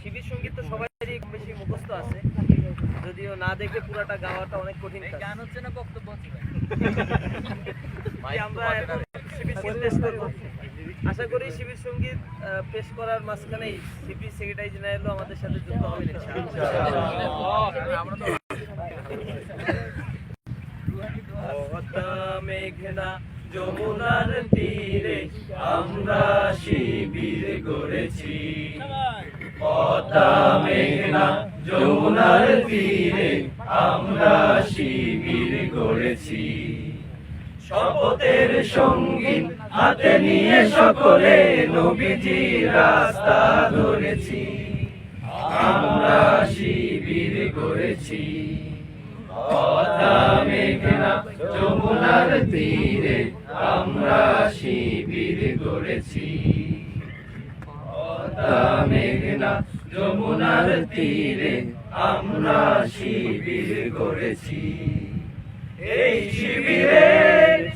শিবির সংগীত তো সবারই বেশি মুখস্থ আছে। যদিও না দেখে পুরাটা গাওয়াটা অনেক কঠিন গান হচ্ছে না বক্তব্য আমরা শিবির পেশ করব। আশা করি শিবির সংগীত পেশ করার মাঝখানেই শিবির সেক্রেটারি জেনারেলও আমাদের সাথে যুক্ত পদ্মা মেঘনা যমুনার তীরে আমরা শিবির গড়েছি পদ্মা মেঘনা যমুনার তীরে আমরা শিবির গড়েছি শপথের সংগীত হাতে নিয়ে সকলে নবীজি রাস্তা ধরেছি। আমরা শিবির পদ্মা মেঘনা যমুনার তীরে আমরা শিবির গড়েছি মেঘনা যমুনার তীরে আমরা শিবির গড়েছি এই শিবিরে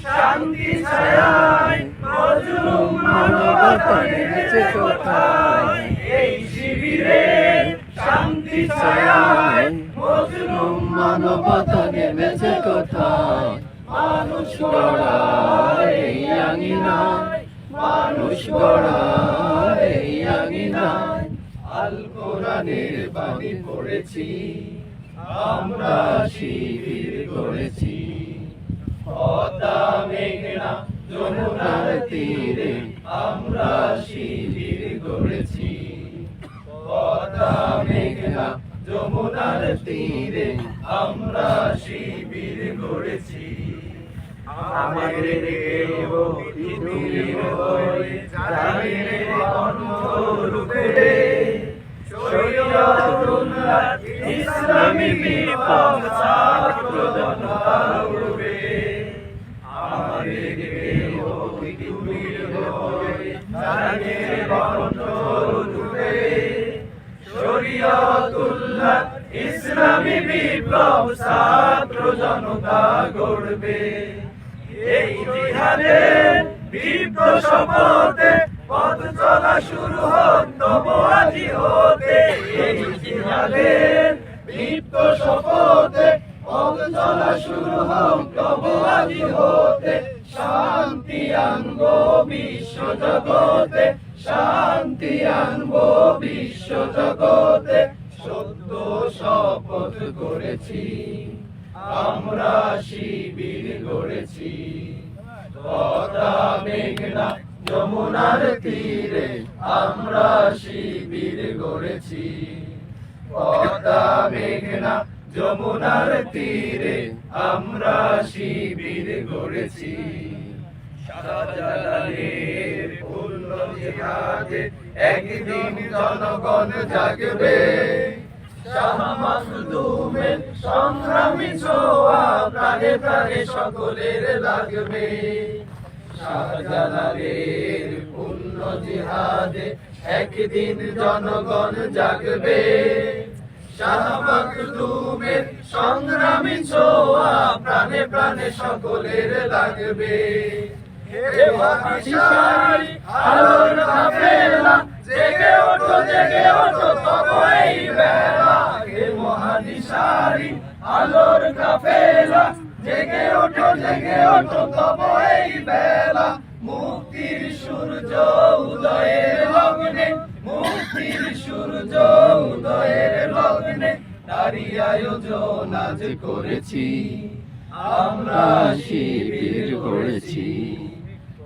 শান্তি ছায়ায় মজলুম মানবতা কোথায়? এই শিবিরে শান্তি ছায়ায় মজলুম মানবতা নেমেছে কোথায়? মানুষ আঙিনায় মানুষ বাণী পড়েছি, আমরা শিবির করেছি। পদ্মা, মেঘনা, যমুনার তীরে আমরা শিবির গড়েছি পদ্মা, মেঘনা, যমুনার তীরে আমরা শিবির গড়েছি আমাদের দেব পৃথিবীর হয়ে জাগিরে অন্তরূপে শরীয়তুল্লাহ ইসলামী বিপ্লব ছাত্র জনতা উড়বে আমাদের অন্তরূপে শরীয়তুল্লাহ ইসলামী বিপ্লব ছাত্র জনতা গড়বে এই জিহাদের দীপ্ত শপথে পথ শুরু হোক তবু আজি হতে। এই জিহাদের দীপ্ত শপথে পথ শুরু হোক তবু আজি শান্তি আনব বিশ্ব জগতে, শান্তি আনব বিশ্ব জগতে। সত্য শপথ করেছি। আমরা শিবির গড়েছি। পদ্মা মেঘনা যমুনার তীরে আমরা শিবির গড়েছি। পদ্মা মেঘনা যমুনার তীরে আমরা শিবির গড়েছি। শাহজালালের পূর্ণ জিহাদে একদিন জনগণ জাগবে। শাহ মাখদুমের সংগ্রামী ছোঁয়া, প্রাণে প্রাণে সকলের লাগবে। শাহজালালের পূর্ণ জিহাদে একদিন জনগণ জাগবে। শাহ সংগ্রামী ছোঁয়া, প্রাণে প্রাণে সকলের লাগবে। হে মহাশালী আলোর কাফেলা, জেগে ওঠো জেগে ওঠো তব বেলা। মহাদিশারি আলোর কাফেলা, জেগে ওঠো জেগে ওঠো তব এই বেলা। মুক্তির সূর্য উদয়ের লগ্নে, মুক্তির সূর্য উদয়ের লগ্নে, নারী আয়োজন আজ করেছি। আমরা শিবির করেছি।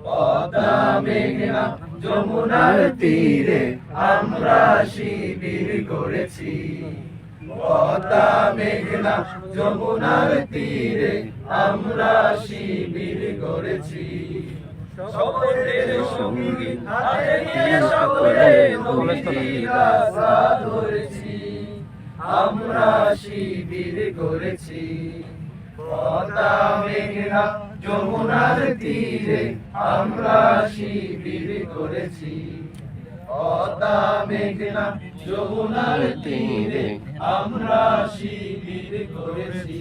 পদ্মা, মেঘনা, যমুনার তীরে আমরা শিবির করেছি। পদ্মা মেঘনা যমুনার তীরে আমরা শিবির করেছি। আমরা শিবির করেছি। পদ্মা মেঘনা যমুনার তীরে আমরা শিবির করেছি। পদ্মা মেঘনা যমুনার তীরে আমরা শিবির করেছি।